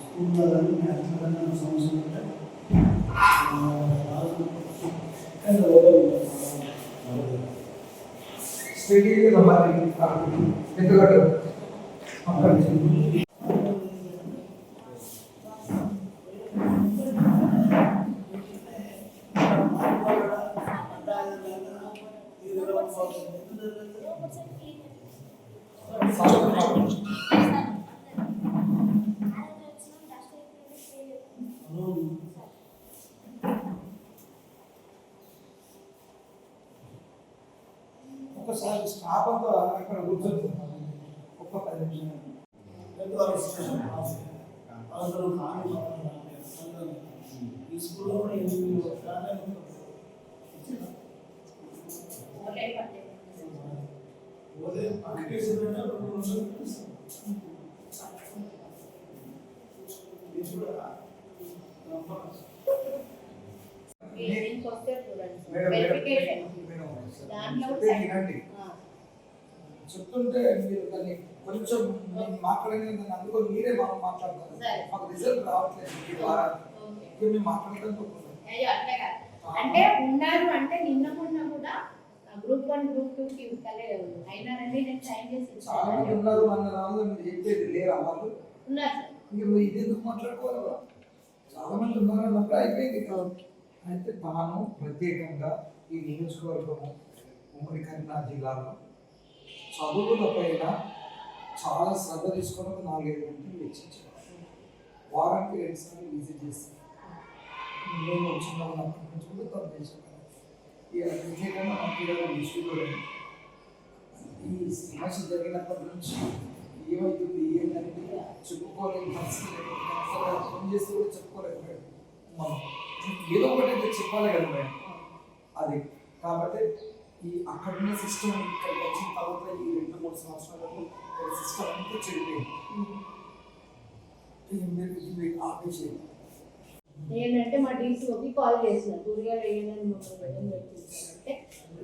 స్కూల్లో కానీ నేషనల్ సమస్య ఉంటాయి స్టడీగా రమ్మాలి ఎందుకంటే ఒకసారి చెప్తుంటే మీరు దాన్ని కొంచెం మాట్లాడని దాన్ని అందుకొని మీరే మనం మాట్లాడతారు. మాకు రిజల్ట్ రావట్లేదు ఈ మేము కాదు. అంటే ఉన్నారు అంటే నిన్న కూడా గ్రూప్ వన్ గ్రూప్ టూ కి కలే అయినారండి నేను సైన్ చేసి చాలా మంది ఉన్నారు అన్న రాదు మీరు చెప్పేది లేరా వాళ్ళు? ఉన్నారు. ఇంక మీరు ఇది ఎందుకు మాట్లాడుకోవాలి చాలా మంది ఉన్నారు అన్నప్పుడు అయిపోయింది అయితే తాను ప్రత్యేకంగా ఈ నియోజకవర్గము ఉమ్మడి కరీంనగర్ జిల్లాలో చదువుల పైన చాలా శ్రద్ధ తీసుకొని ఒక నాలుగైదు గంటలు వెచ్చించారు. వారానికి రెండు సార్లు విజిట్ చేస్తాను నేను నుంచి కూడా తను ప్రత్యేకంగా మంత్రి గారు దృష్టిలో ఈ సమస్య జరిగినప్పటి నుంచి ఏమవుతుంది ఏంటంటే చెప్పుకోలేని పరిస్థితి ఫోన్ చేస్తే కూడా చెప్పుకోలేకపోయాడు మనం ఏదో ఒకటి అయితే చెప్పాలి కదా అది కాబట్టి ఈ అక్కడ ఉన్న సిస్టమ్ ఇక్కడికి వచ్చిన తర్వాత ఈ రెండు మూడు సంవత్సరాలకు సిస్టమ్ అంతా చెడిపోయింది. మీరు ఏంటంటే మా డీసీఓకి కాల్ చేసిన. కూరగాయలు వేయనని మొత్తం మేడం పెట్టించారంటే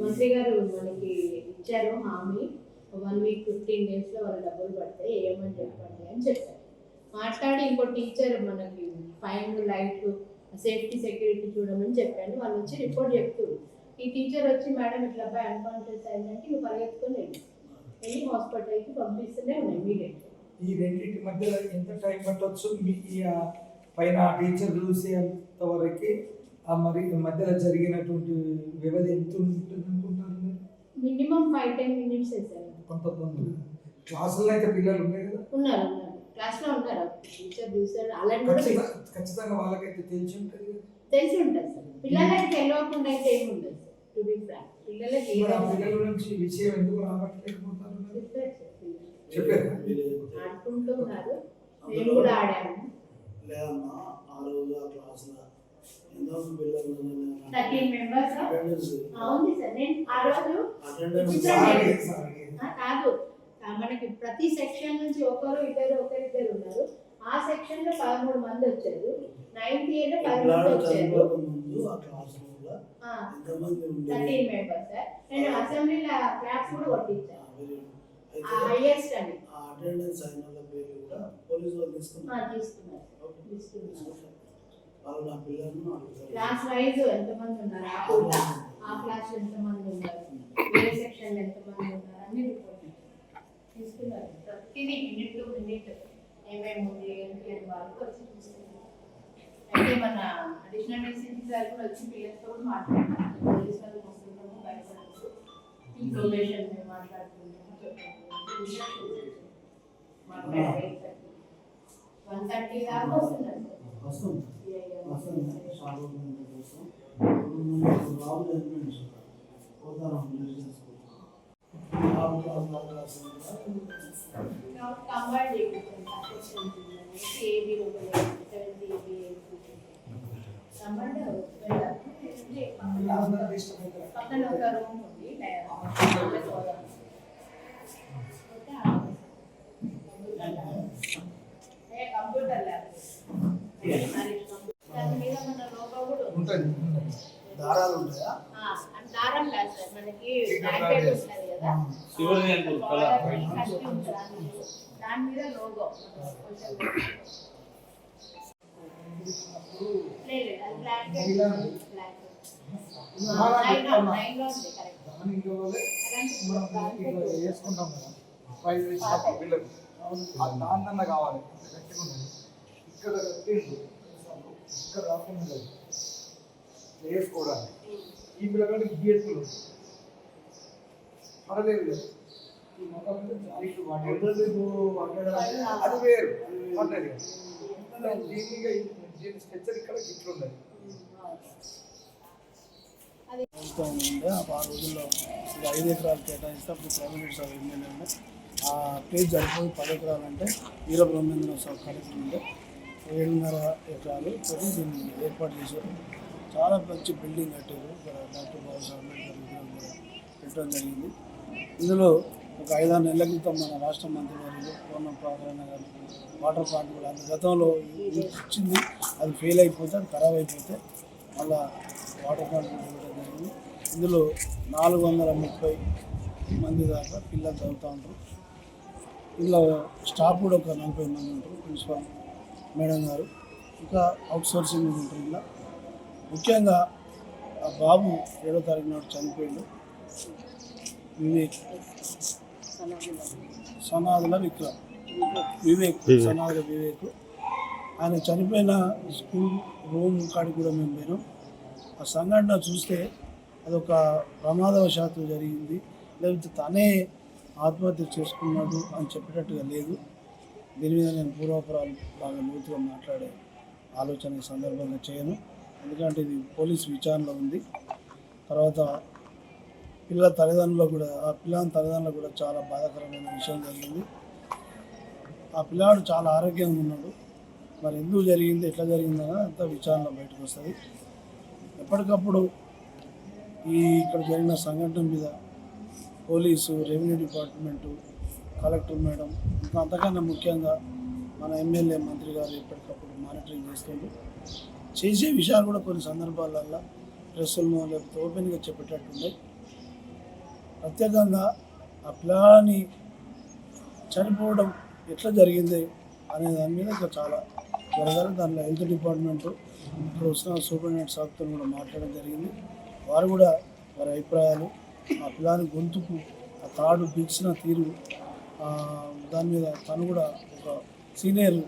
మంత్రి గారు మనకి ఇచ్చారు హామీ. వన్ వీక్ ఫిఫ్టీన్ డేస్లో వాళ్ళ డబ్బులు పడతాయి ఏమని చెప్పండి అని చెప్పారు. మాట్లాడి ఇంకో టీచర్ మనకి ఫైన్ లైట్ సేఫ్టీ సెక్యూరిటీ చూడమని చెప్పాను. వాళ్ళు వచ్చి రిపోర్ట్ చెప్తున్నారు ఈ టీచర్ వచ్చి మేడం ఇట్లా అబ్బాయి అన్కాన్షియస్ అయిందంటే ఇవి పరిగెత్తుకొని వెళ్ళి వెళ్ళి హాస్పిటల్కి పంపిస్తూనే ఉన్నాయి ఇమీడియట్ ఈ రెండింటి మధ్య ఎంత టైం పట్టవచ్చు మీ పైన టీచర్ చూసేంత వరకు ఆ మరి మధ్యలో జరిగినటువంటి వ్యవధి ఎంత ఉంటుంది అనుకుంటారు? Minimum five ten minutes sir. కొంత తొందర క్లాసుల్లో అయితే పిల్లలు ఉన్నాయి కదా? ఉన్నారు ఉన్నారు. క్లాస్లో ఉంటారు టీచర్ చూసారు అలాంటి ఖచ్చితంగా వాళ్ళకైతే తెలిసి ఉంటుంది. తెలిసి ఉంటుంది సార్. పిల్లలకి తెలియకుండా అయితే ఏమి ఉండదు సార్ టు బి ఫ్రాంక్ పిల్లలకి పిల్లల నుంచి విషయం ఎందుకు రాబట్టలేకపోతారు మరి? చెప్పారు సార్ పిల్లలు. చెప్పారా. ఆడుకుంటూ ఉన్నారు. నేను కూడా ఆడాను లేదమ్మా ఆ రోజు ఆ క్లాస్లో ఎంతో పిల్లలు థర్టీన్ మెంబర్స్ అటెండెన్స్ అవును సార్. నేను ఆ రోజు అటెండెన్స్ కాదు. మనకి ప్రతి సెక్షన్ నుంచి ఒకరు ఇద్దరు ఒకరిద్దరు ఉన్నారు. ఆ సెక్షన్లో పదమూడు మంది వచ్చారు. నైన్త్ ఇయర్లో పది మంది వచ్చారు. Class thirteen members sir. నేను అసెంబ్లీలో క్లాప్స్ కూడా కొట్టించాను. అటెండెన్స్ అయిన వాళ్ళ పేర్లు కూడా పోలీసు వాళ్ళు ఆ, తీసుకున్నారు. తీసుకున్నారు ఓకే. తీసుకున్నారు. వాళ్ళు నా పిల్లలను అడుగుతారు క్లాస్ వైజ్ ఎంతమంది ఉన్నారు? ఆ క్లాస్ ఎంతమంది ఉన్నారు? సెక్షన్ ఎంతమంది ఉన్నారు? అన్ని రిపోర్ట్ తీసుకున్నారు. ప్రతిదీ మినిట్ టు మినిట్ ఏమేమి ఉంది ఏంటి అని వాళ్ళకి వచ్చి చూసుకున్నారు అయితే మన అడిషనల్ డీసీపీ సార్ కూడా వచ్చి పిల్లలతో కూడా మాట్లాడుతున్నారు. పోలీస్ వాళ్ళు వస్తున్నాము భయపడచ్చు ఇన్ఫర్మేషన్ మాట్లాడుతున్నాము వన్ థర్టీ దాకా వస్తున్నారు వస్తుంది వస్తుంది షాప్ ఓపెన్ కోసం రావు పోతాను పక్కన ఒక రూమ్ ఉంది కంప్యూటర్ ల్యాబ్ దాని మీద మన లోగో కూడా ఉంది. ఉంటుంది దారాలు ఉంటాయా ఆ, అది దారం కాదు సార్ మనకి బ్లాంకెట్ ఉంటుంది కదా శివుని అనుకుంటా, కలర్. కలర్ కట్టి ఉంటుంది అందులో. దాని మీద లోగో కొంచెం లేదు అది బ్లాంకెట్ మహిళా- బ్లాంకెట్ మహిళా నైన్ చెప్తున్నా. నైన్లో ఉంది కరెక్ట్ దాని ఇంకా వల్లే అలాంటి మనం ఇట్లా వేసుకుంటాం పిల్లలు దాంతన్నా కావాలి ఇక్కడ కట్టిండు ఇక్కడ రాకుండా లేదు. వేసుకోవడానికి ఈ పిల్లగాడికి గీతులు పడలేదు అది వేరు పడ్డది దీనిగా దీని స్ట్రెచ్చర్ ఇక్కడ ఇట్లా ప్రభుత్వం ఉండే ఆ రోజుల్లో ఒక ఐదు ఎకరాలు కేటాయిస్తే అప్పుడు ప్రైవేట్ సార్ ఎమ్మెల్యే ఉండే ఆ ప్లేస్ సరిపోయి పది ఎకరాలు అంటే వీర బ్రహ్మేంద్ర సార్ కలెక్టర్ ఉండే ఏడున్నర ఎకరాలు తోటి దీన్ని ఏర్పాటు చేశారు చాలా మంచి బిల్డింగ్ కట్టారు ఇక్కడ డాక్టర్ బాబాసాహెబ్ అంబేద్కర్ విగ్రహం కూడా పెట్టడం జరిగింది ఇందులో ఒక ఐదారు నెలల క్రితం మన రాష్ట్ర మంత్రి గారు పూర్ణ ప్రాధాన్య గారు వాటర్ ప్లాంట్ కూడా అది గతంలో ఇచ్చింది అది ఫెయిల్ అయిపోతే అది ఖరాబ్ అయిపోతే మళ్ళా వాటర్ ప్లాంట్ కూడా జరిగింది. ఇందులో నాలుగు వందల ముప్పై మంది దాకా పిల్లలు చదువుతూ ఉంటారు. ఇందులో స్టాఫ్ కూడా ఒక నలభై మంది ఉంటారు ప్రిన్సిపాల్ మేడం గారు. ఇంకా అవుట్ సోర్సింగ్ ఉంటారు ఇలా ముఖ్యంగా ఆ బాబు ఏడో తారీఖు నాడు చనిపోయిండు. వివేక్. సనాదుల విక్రమ్ వివేక్ సనాదుల వివేక్. ఆయన చనిపోయిన స్కూల్ రూమ్ కాడికి కూడా మేము పోయినాం ఆ సంఘటన చూస్తే అదొక ప్రమాదవశాత్తు జరిగింది. లేకపోతే తనే ఆత్మహత్య చేసుకున్నాడు అని చెప్పేటట్టుగా లేదు. దీని మీద నేను పూర్వాపురాలు బాగా లోతుగా మాట్లాడే ఆలోచన ఈ సందర్భంగా చేయను. ఎందుకంటే ఇది పోలీస్ విచారణలో ఉంది. తర్వాత పిల్లల తల్లిదండ్రులు కూడా ఆ పిల్లని తల్లిదండ్రులు కూడా చాలా బాధాకరమైన విషయం జరిగింది. ఆ పిల్లాడు చాలా ఆరోగ్యంగా ఉన్నాడు. మరి ఎందుకు జరిగింది ఎట్లా జరిగిందని అంత విచారణ బయటకు వస్తుంది. ఎప్పటికప్పుడు ఈ ఇక్కడ జరిగిన సంఘటన మీద police revenue department collector madam ఇంకా అంతకన్నా ముఖ్యంగా మన ఎమ్మెల్యే మంత్రి గారు ఎప్పటికప్పుడు మానిటరింగ్ చేస్తుండ్రు. చేసే విషయాలు కూడా కొన్ని సందర్భాలల్లో ప్రెస్సులను లేకపోతే ఓపెన్గా చెప్పేటట్టు ప్రత్యేకంగా ఆ పిల్లని చనిపోవడం ఎట్లా జరిగింది అనే దాని మీద ఇంకా చాలా జరగాలి దానిలో హెల్త్ డిపార్ట్మెంట్ ఇక్కడ వస్తున్న సూపరింటెండెంట్ సాబ్తో కూడా మాట్లాడడం జరిగింది. వారు కూడా వారి అభిప్రాయాలు ఆ పిల్లని గొంతుకు ఆ తాడు బిగిసిన తీరు దాని మీద తను కూడా ఒక సీనియర్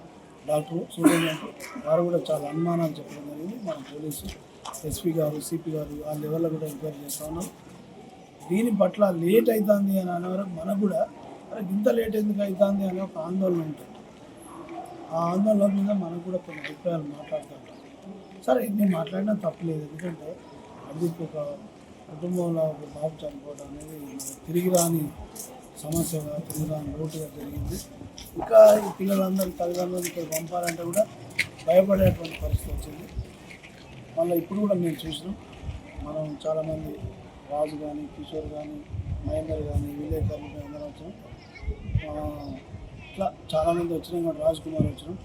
డాక్టర్ సూపరింటెండెంట్ వారు కూడా చాలా అనుమానాలు చెప్పడం జరిగింది. మన పోలీసు ఎస్పీ గారు సిపి గారు ఆ లెవెల్లో కూడా ఎంక్వైరీ చేస్తా ఉన్నాం. దీని పట్ల లేట్ అవుతుంది అని అనే మనకు కూడా అరే ఇంత లేట్ ఎందుకు అవుతుంది అనే ఒక ఆందోళన ఉంటుంది. ఆ ఆందోళన మీద మనకు కూడా కొన్ని అభిప్రాయాలు మాట్లాడుతుంటాం సరే నేను మాట్లాడినా తప్పలేదు. ఎందుకంటే అది ఒక కుటుంబంలో ఒక బాబు చనిపోవడం అనేది తిరిగి రాని సమస్యగా తిరిగి రాని లోటుగా జరిగింది. ఇంకా ఈ పిల్లలందరూ తల్లిదండ్రులు ఇక్కడ పంపాలంటే కూడా భయపడేటువంటి పరిస్థితి వచ్చింది. మళ్ళీ ఇప్పుడు కూడా మేము చూసినాం. మనం చాలామంది రాజు కానీ కిషోర్ కానీ మహేందర్ కానీ విలేకరులు కానీ అందరం వచ్చినాం ఇట్లా చాలామంది వచ్చినాం కూడా రాజ్ కుమార్ వచ్చినాం.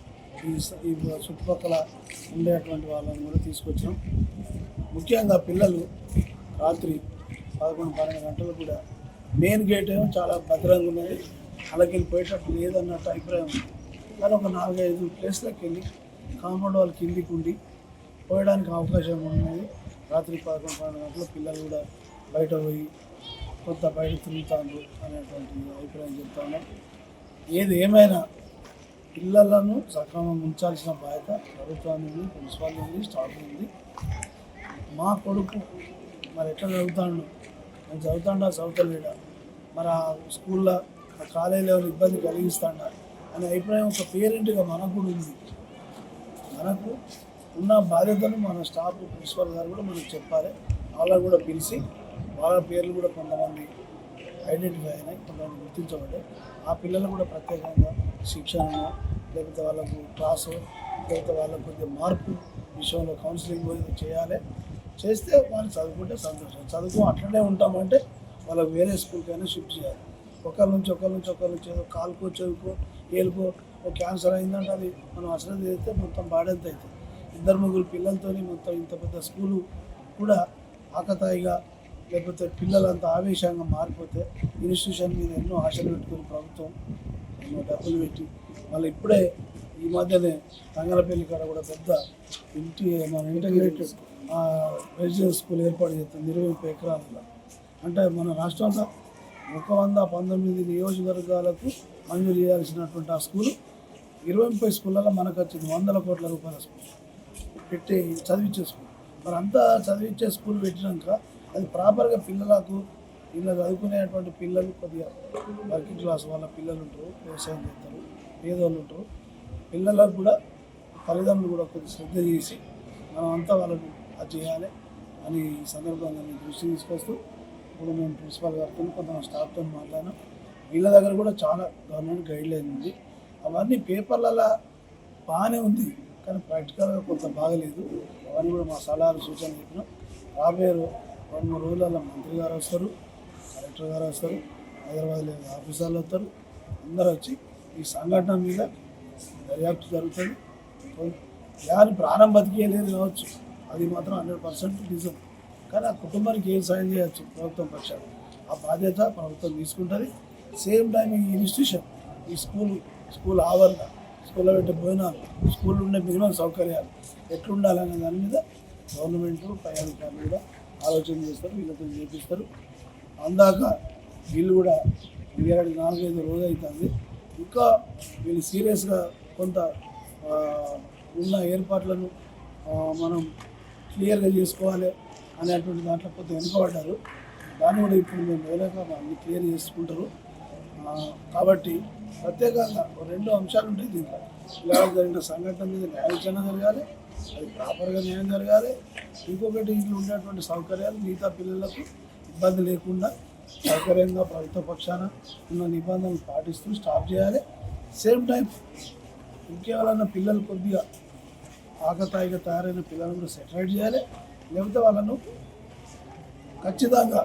ఈ స- ఈ చుట్టుపక్కల ఉండేటువంటి వాళ్ళని కూడా తీసుకొచ్చినాం ముఖ్యంగా పిల్లలు రాత్రి పదకొండు పన్నెండు గంటలు కూడా మెయిన్ గేట్ ఏమో చాలా భద్రంగా ఉన్నది. అలాగే వెళ్ళిపోయేటట్టు లేదన్నట్టు అభిప్రాయం ఉంది. కానీ ఒక నాలుగైదు ప్లేస్లకు వెళ్ళి కాంపౌండ్ వాళ్ళు కిందికి ఉండి పోయడానికి అవకాశం ఉన్నది. రాత్రి పదకొండు పన్నెండు గంటలు పిల్లలు కూడా బయట పోయి కొత్త బయట తిరుగుతాను అనేటువంటి అభిప్రాయం చెప్తాను. ఏది ఏమైనా పిల్లలను సక్రమంగా ఉంచాల్సిన బాధ్యత ప్రభుత్వానికి ప్రిన్సిపాల్ ఉంది స్టాఫ్ ఉంది మా కొడుకు మరి ఎట్లా చదువుతాడు? నేను చదువుతాడా చదువుతలేడా? మరి ఆ స్కూల్లో ఆ కాలేజీలో ఇబ్బంది కలిగిస్తాడా? అనే అభిప్రాయం ఒక పేరెంట్గా మనకు కూడా ఉంది. మనకు ఉన్న బాధ్యతను మన స్టాఫ్ ప్రిన్సిపల్ గారు కూడా మనకు చెప్పాలి. వాళ్ళకు కూడా పిలిచి వాళ్ళ పేర్లు కూడా కొంతమంది ఐడెంటిఫై అయినాయి కొంతమంది గుర్తించబడ్డాయి. ఆ పిల్లలు కూడా ప్రత్యేకంగా శిక్షణ లేకపోతే వాళ్ళకు క్లాసు లేకపోతే వాళ్ళకు కొద్దిగా మార్పు విషయంలో కౌన్సిలింగ్ చేయాలి. చేస్తే వాళ్ళు చదువుకుంటే సంతోషం. చదువుకో అట్లనే ఉంటామంటే వాళ్ళకు వేరే స్కూల్కైనా షిఫ్ట్ చేయాలి. ఒకరి నుంచి ఒకరి నుంచి ఒకరి నుంచి ఏదో కాలుకో చెవుకో ఏలుకో ఓ క్యాన్సర్ అయిందంటే అది మనం అసలు చేస్తే మొత్తం బాడెంత అవుతుంది ఇద్దరు ముగ్గురు పిల్లలతోని మొత్తం ఇంత పెద్ద స్కూలు కూడా ఆకతాయిగా లేకపోతే పిల్లలంతా ఆవేశంగా మారిపోతే ఇన్స్టిట్యూషన్ మీద ఎన్నో ఆశలు పెట్టుకుని ప్రభుత్వం ఎన్నో డబ్బులు పెట్టి వాళ్ళు ఇప్పుడే ఈ మధ్యనే తంగలపల్లి కాడ కూడా పెద్ద ఇంటి మన ఇంటగ్రేటెడ్ రెసిడెన్స్ స్కూల్ ఏర్పాటు చేస్తుంది ఇరవై ముప్పై ఎకరాలలో. అంటే మన రాష్ట్రంలో ఒక వంద పంతొమ్మిది నియోజకవర్గాలకు మంజూరు చేయాల్సినటువంటి ఆ స్కూల్ ఇరవై ముప్పై స్కూళ్ళలో మనకు వచ్చింది వందల కోట్ల రూపాయల స్కూల్. పెట్టి చదివించే స్కూల్. మరి అంతా చదివించే స్కూల్ పెట్టినాక అది ప్రాపర్గా పిల్లలకు ఇలా చదువుకునేటువంటి పిల్లలు కొద్దిగా వర్కింగ్ క్లాస్ వాళ్ళ పిల్లలు ఉంటారు వ్యవసాయం చేస్తారు పేదోళ్ళు ఉంటారు. పిల్లలకు కూడా తల్లిదండ్రులు కూడా కొద్దిగా శ్రద్ధ చేసి మనం అంతా వాళ్ళకు అది చేయాలి అని ఈ సందర్భంగా నేను దృష్టి తీసుకొస్తూ ఇప్పుడు మేము ప్రిన్సిపాల్ గారితో కొంత స్టాఫ్తో మాట్లాడినా. వీళ్ళ దగ్గర కూడా చాలా గవర్నమెంట్ గైడ్ లైన్ ఉంది. అవన్నీ పేపర్లలో బాగానే ఉంది కానీ ప్రాక్టికల్గా కొంత బాగలేదు. అవన్నీ కూడా మా సలహాలు సూచనలు చెప్పినాం. రాబోయే రెండు మూడు రోజులలో మంత్రి గారు వస్తారు కలెక్టర్ గారు వస్తారు హైదరాబాద్లో ఆఫీసర్లు వస్తారు అందరూ వచ్చి ఈ సంఘటన మీద దర్యాప్తు జరుగుతుంది. యాని ప్రాణం బతికేయలేదు కావచ్చు అది మాత్రం హండ్రెడ్ పర్సెంట్ నిజం. కానీ ఆ కుటుంబానికి ఏం సాయం చేయవచ్చు ప్రభుత్వం పక్షాలు ఆ బాధ్యత ప్రభుత్వం తీసుకుంటుంది. సేమ్ టైం ఈ ఇన్స్టిట్యూషన్ ఈ స్కూల్ స్కూల్ ఆవరణ స్కూల్లో పెట్టే భోజనాలు స్కూల్లో ఉండే మినిమం సౌకర్యాలు ఎట్లుండాలనే దాని మీద గవర్నమెంట్ పై అధికారులు కూడా ఆలోచన చేస్తారు వీళ్ళతో చేపిస్తారు అందాక వీళ్ళు కూడా వీళ్ళకి నాలుగైదు రోజు అవుతుంది ఇంకా వీళ్ళు సీరియస్గా కొంత ఉన్న ఏర్పాట్లను మనం క్లియర్గా చేసుకోవాలి అనేటువంటి దాంట్లో కొంత వెనుకబడ్డారు. దాన్ని కూడా ఇప్పుడు మేము వేరేగా అన్ని క్లియర్ చేసుకుంటారు. కాబట్టి ప్రత్యేకంగా రెండు అంశాలు ఉంటాయి దీంట్లో. ఇలా జరిగిన సంఘటన మీద న్యాయవిచారణ జరగాలి అది ప్రాపర్గా న్యాయం జరగాలి? ఇంకొకటి ఇంట్లో ఉండేటువంటి సౌకర్యాలు మిగతా పిల్లలకు ఇబ్బంది లేకుండా సౌకర్యంగా ప్రభుత్వ పక్షాన ఉన్న నిబంధనలు పాటిస్తూ స్టాప్ చేయాలి. సేమ్ టైం ఇంకేవాలన్నా పిల్లలు కొద్దిగా ఆకతాయిగా తయారైన పిల్లలను కూడా సెటరేట్ చేయాలి. లేకపోతే వాళ్ళను ఖచ్చితంగా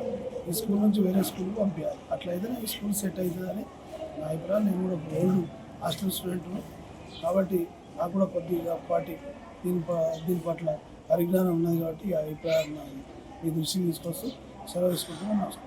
ఈ స్కూల్ నుంచి వేరే స్కూల్కి పంపించాలి. అట్లయితే ఈ స్కూల్ సెట్ అవుతుందని నా అభిప్రాయం. నేను కూడా ఓల్డ్ హాస్టల్ స్టూడెంట్ను. కాబట్టి నాకు కూడా కొద్దిగా పాటి దీని ప- దీని పట్ల పరిజ్ఞానం ఉన్నది కాబట్టి ఈ అభిప్రాయం మీ దృష్టికి తీసుకొస్తూ సెలవు తీసుకుంటున్నాను. నమస్కారం.